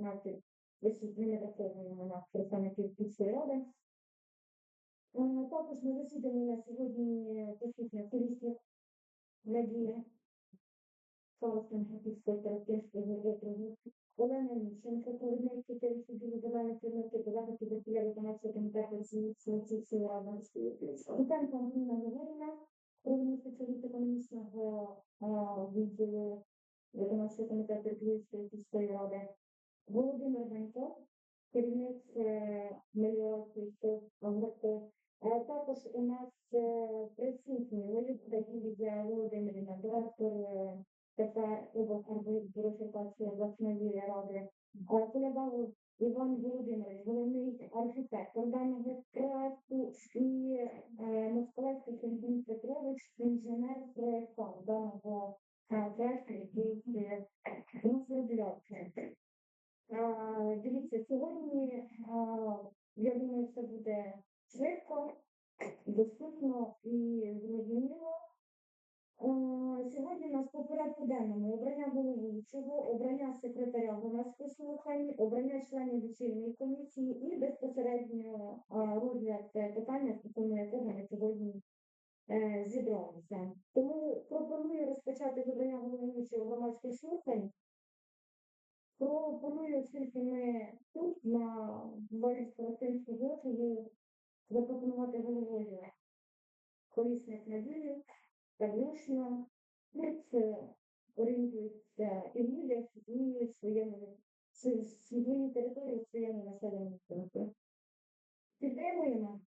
наділені 15 осіб. Ми не враховуємо на представників Київської ради. Е, Також на засіданні на сьогодні присутня Київська Надія Солосон Київської терапевтичної ветерані Олена Міщенко, провідник Київської відділення кімнати захисту безпілля виконавчого комітету Київської ради. Тетянка Антоніна Григорівна, провідник спеціаліст економічного е, відділу виконавчого комітету Київської сільської ради. Володимир ганчок, керівник е, а. Е, Також у нас порядку денному обрання головуючого, обрання секретаря громадських слухань, обрання членів вечірньої комісії і безпосередньо розгляд е, питання, стосовно якого ми сьогодні е, зібралися. Тому пропоную розпочати з обрання головуючого громадських слухань. Пропоную, оскільки ми тут на базі Старостинського округу, запропонувати головою колісних надію, Таврюшна, це орієнтується і люди в своєму в своїй території своєму населеному пункті. Підтримуємо,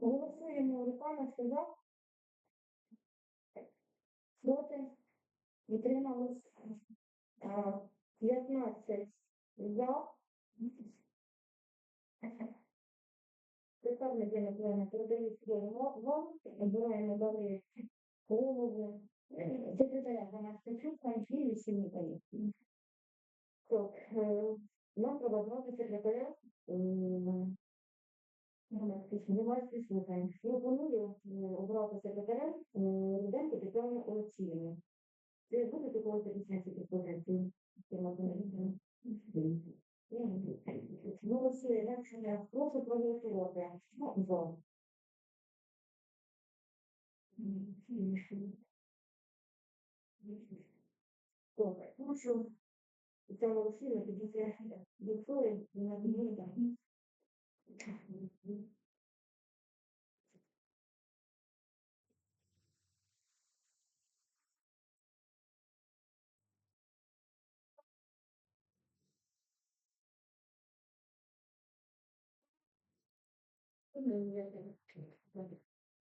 голосуємо руками сказав, проти, утрималось 15 за. Тепер неділя плана передаю слово вам, обираємо далі голову секретаря громадської слухань і. Так, е, нам обрати секретаря громадських громадських слухань. Пропоную обрати секретаря Руденко Тетяну Олексіївну. Це буде такого підписати пропозиції? Голосує речення. Прошу проголосувати. За. kwa mwisho utaruhusiwa kujiza before unabiliga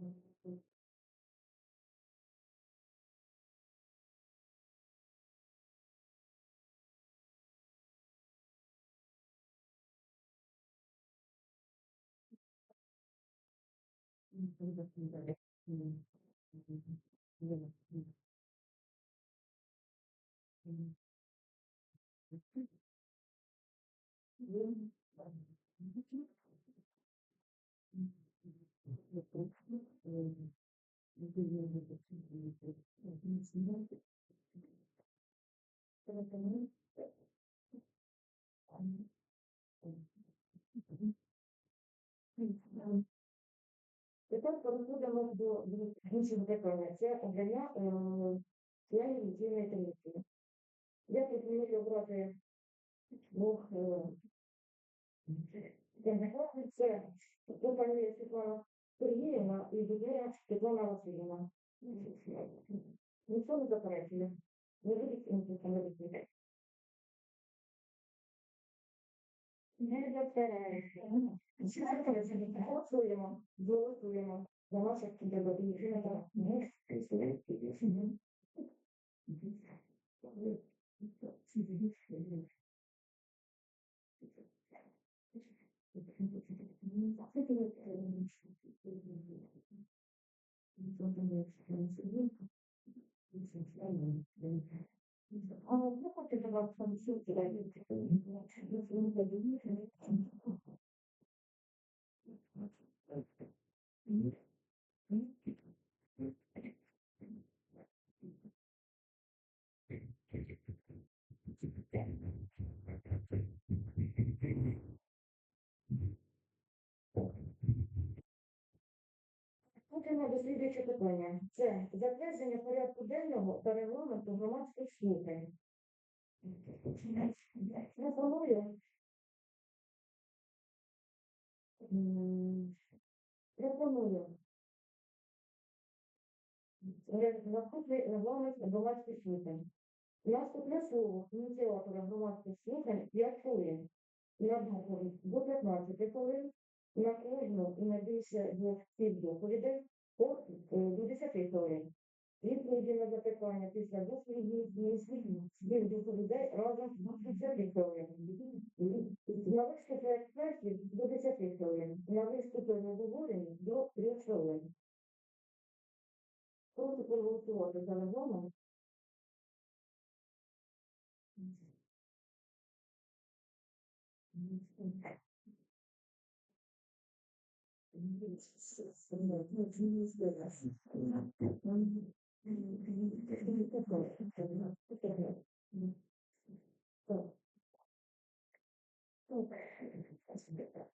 Thank you. На підійти. Тепер переходимо до інших питань. Це обрання е, лічильної комісії. Я пропоную обрати двох е, кандидатів. Це компанія Світлана Сергіївна і Дудея Світлана Васильівна. Ніхто не заперечує. Не будуть інших кандидатів. Не заперечує. Голосуємо, голосуємо за наших кандидатів. А ви хочете до питання. Це затвердження порядку денного та регламенту громадських слухань. Пропоную. Пропоную. Наступний регламент громадських слухань. Наступне слово ініціатора громадських слухань 5 хвилин. На доповідь до 15 хвилин. На кожну і на більше двох доповідей по е, до 10 хвилин. Відповіді на запитання після дослідів збір доповідей разом з 20 хвилин. На виступи експертів до 10 хвилин. На виступи необговорені до 3 хвилин. Прошу проголосувати за регламент.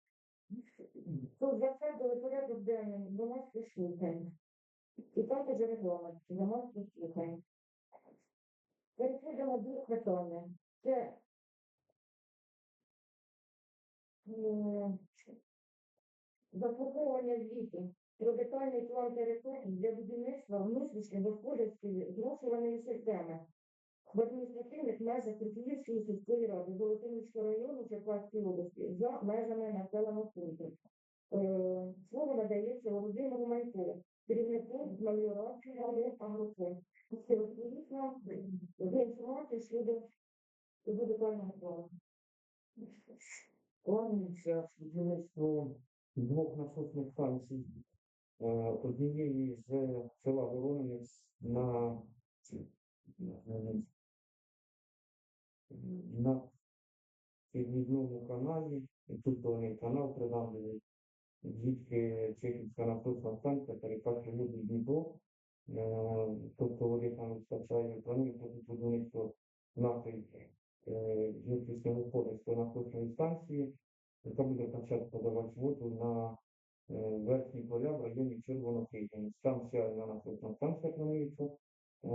Тут затвердили порядок денний громадських слухань. І також регламент громадських слухань. Переходимо до питання. Це е, заслуховування звіту про детальний план території для будівництва внутрішньої господарської зрошуваної системи в адміністративних межах Трипільської сільської ради Золотинівського району Черкаської області за межами населеного пункту. Е, Слово надається Володимиру Майку, керівнику меліорації ради Агрофон. Це за інформацію щодо детального плану. Планується будівництво двох насосних станцій. Е, Однієї з села Воронець на, е, на підвідному каналі. Тут вони канал придавлений, звідки Чехівська насосна станція перекачує воду Дніпро. Е, Тобто води там вистачає, планується тут будівництво нашої внутрішнього кодексу насосної станції, буде почати подавати воду на е, верхні поля в районі Червонокрижні. Станція на насосна станція планується, е,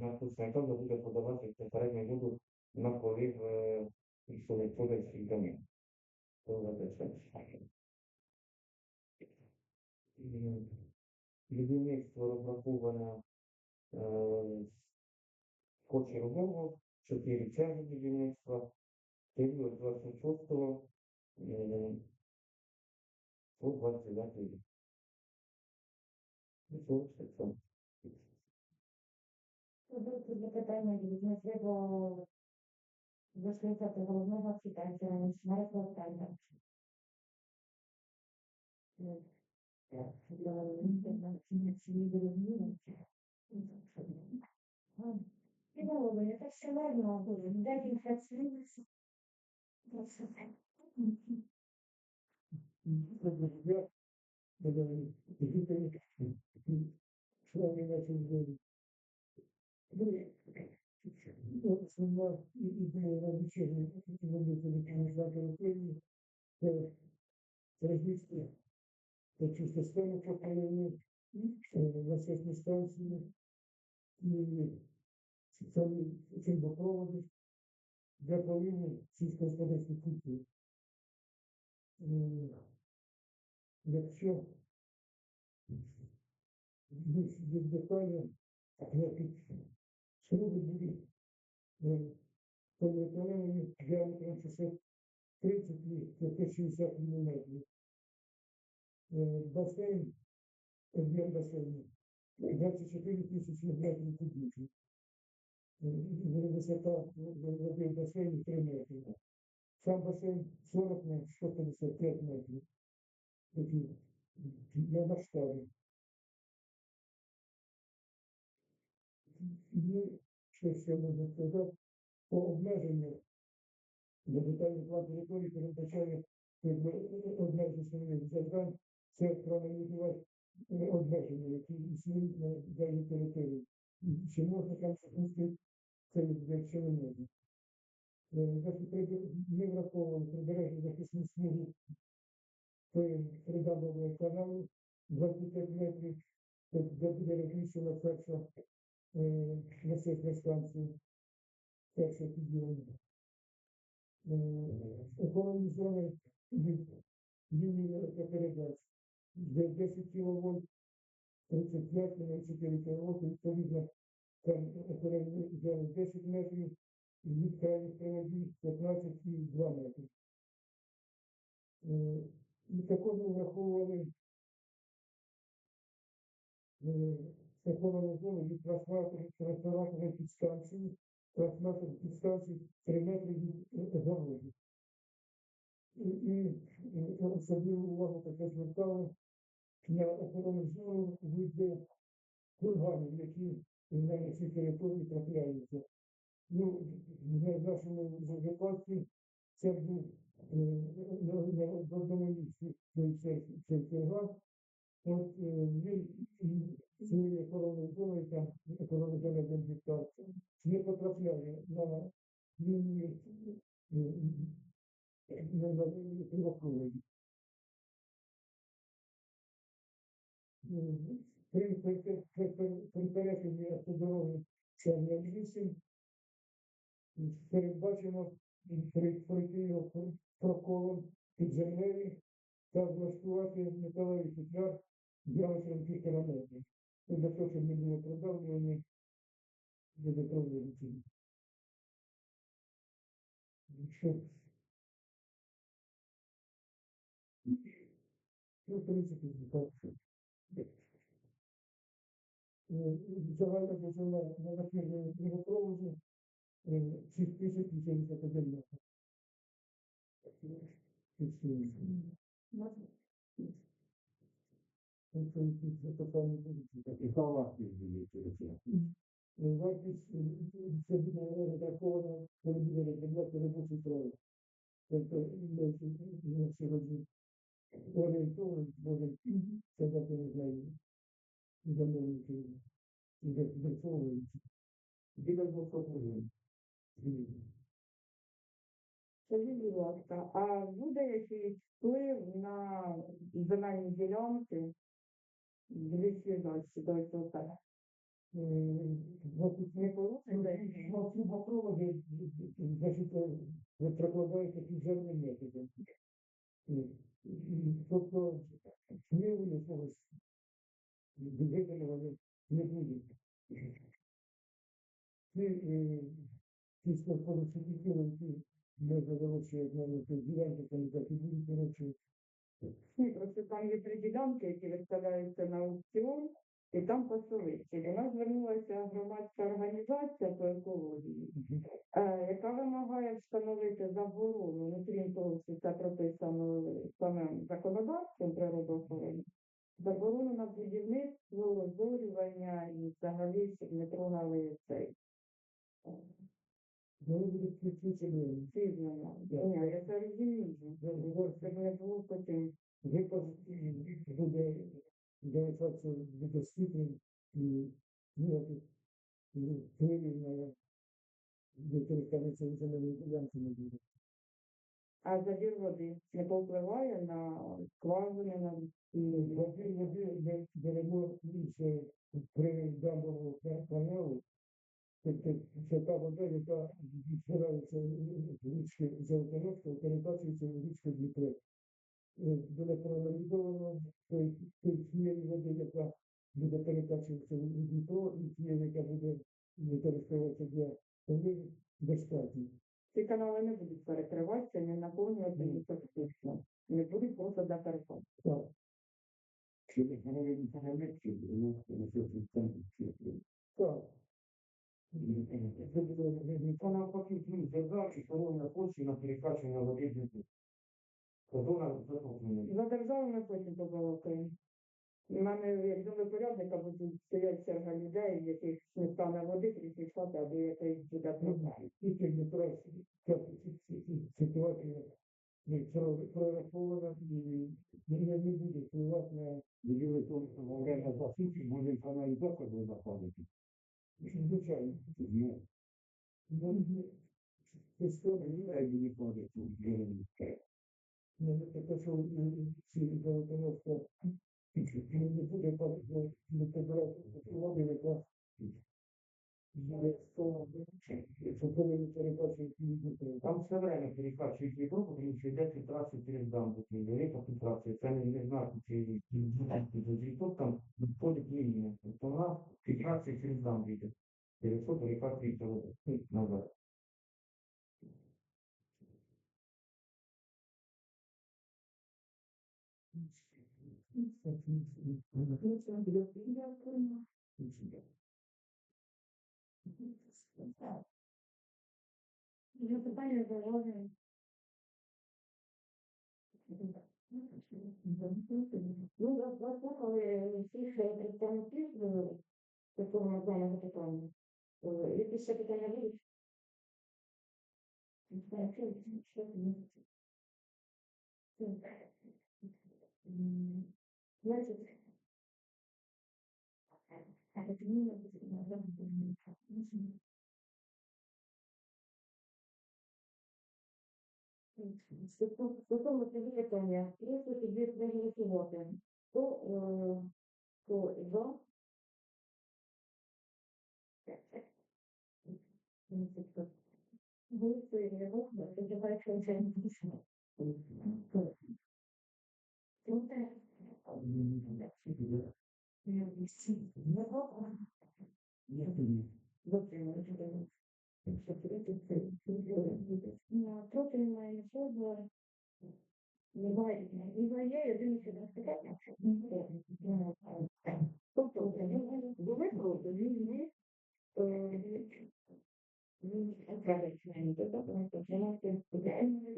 насосна, яка вже буде подавати безпосередньо воду на полив е, лісових домів. Будівництво розраховане е, Кочергово, 4 черги будівництва, період 26-го е, по 29 рік. Ну, що це це? Тут питання можливо заслухати головного архітектора Нічмара Полтава. Підмовили, я так все нормально було. Декілька слів. Основна ідея навчання робити механізатор України це розвитку таку для поління сільськогосподарських культур. Е, Якщо більш детально, Сруби були повиконання діаметром 630 і 60 мм. Басейн, об'єм басейну 24 тисячі метрів кубічних. Е, Висота води в басейні 3 метри. Сам басейн 40 на 155 метрів. Такі для масштабів. І що ще можна сказати, по обмеженню для детальний план території передбачає обмеження своїх завдань, це проаналізувати обмеження, які існують на даній території. Чи можна там запустити це якщо не. Е, враховуємо прибережні захисні смуги приданового каналу 25 метрів, де де буде розміщена перша е, насосна станція, перша підйомна. Охоронні зони від лінії електропередач, де 10 кВт, 35 на 4 кВт, відповідно, там охоронні зони 10 метрів, і від крайніх проводів 15 і 2 метри. Е, І також враховували е, охорону зони від трансформаторної підстанції, трансформаторної підстанції 3 метри від е, заводу. І, особливу увагу таке звертали на охорону зони від курганів, які на цій території трапляються. Ну, в нашому випадку це був на на- одному цей цей. От він своєю зоною, там охорона зони один не потрапляє на лінії е, на на кривокрові. При перетині автодороги 8 передбачено пройти проколом під землею та влаштувати металевий футляр діаметром півтора метра. Ну, Для того, щоб не було продавлювання додаткової рутини. Ну, в принципі, так. Е, Загальна довжина на накірному трубопроводі 6081 метр. Це якісь запитання будуть. Яка вартість буде через це? Е, Вартість е, це буде розраховано, коли буде розробляти робочий проект. Тобто ми на сьогодні орієнтовно, може, це дати не знаю, замовники відраховують. Біля 200 гривень. Скажіть, будь ласка, а буде якийсь вплив на земельні ділянки 220 до? Значить, Не порушується? на трубопроводи, ви прокладаєте підземним методом. І- і- Тобто, впливу якогось видалювання не буде. Ці, е, ті спецпорушники, які не заволочують на цю ділянку, там так і будуть порушувати. Ні, просто там є три ділянки, які виставляються на аукціон, і там пасовище. До нас звернулася громадська організація по екології, е, яка вимагає встановити заборону, ну крім того, що це прописано самим законодавством природоохорони, заборону на будівництво, розорювання і взагалі, щоб не трогали цей. е. Звільнення. Ні, я це розумію. Щоб не було потім Випад буде залишатися буде світлим і ніяких впливів на використання цієї земельної не буде. А забір води не повпливає на скважини, на Води, води ми беремо при дамбовому каналу, це та вода, яка відбирається річки Золотоноска, перекачується в річку Дніпро. Е, Буде проаналізовано цієї води, яка буде перекачуватися в Дніпро, і тієї, яка буде використовуватися для достатньо. Ці канали не будуть перекриватися, не наповнювати ні. фактично. Не будуть просто задачі, коли на хоче на перекачування води дітей. За державу ми потім побалакаємо. У мене як землепорядника будуть стоять черга людей, яких не стане води, прийшати, або якийсь буде проблем. Тільки не просто ця ситуація не прорахована і не не буде впливати на Ділили тому, що во время засухи може каналі також заходити. звичайно. Ну, Ну, Історія не у гривень. не таке, що ці золотоноска все время перекачують ріку, тому що йде фільтрація через дамбу, ріка фільтрація. Це не, не знак, чи рікок там входить лінія. Тобто вона фільтрація через дамбу йде. Через що ріка фільтрує назад. Є питання заложені. Ну, вас заслухали всіх представників такого надального питання. Е, Які ще питання будуть? Не знаю, що- що це буде. М, Значить, а от мені не потрібно зробити. Стосовно питання, якщо тобі проголосувати, то, е, то за. Голосує не можна, то давай що це не пишемо. Ну, так. Ну, всі. Ну, добре. Якщо це буде. Ну, трохи немає нічого. Немає, немає, я що. Тобто, були проти, він не він того, що вона це сподівається,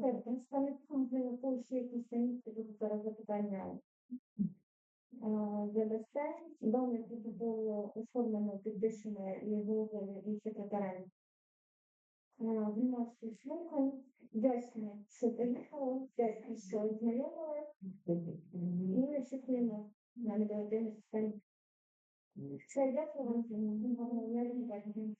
Представником Польщі інші будуть зараз запитання. Дане буде було оформлено підвищено головою і секретарем. Слухань. Дякую, що приїхали, дякую, що ознайомили. І не чекаємо на негативний стан. Все, дякую вам. Я не бачу.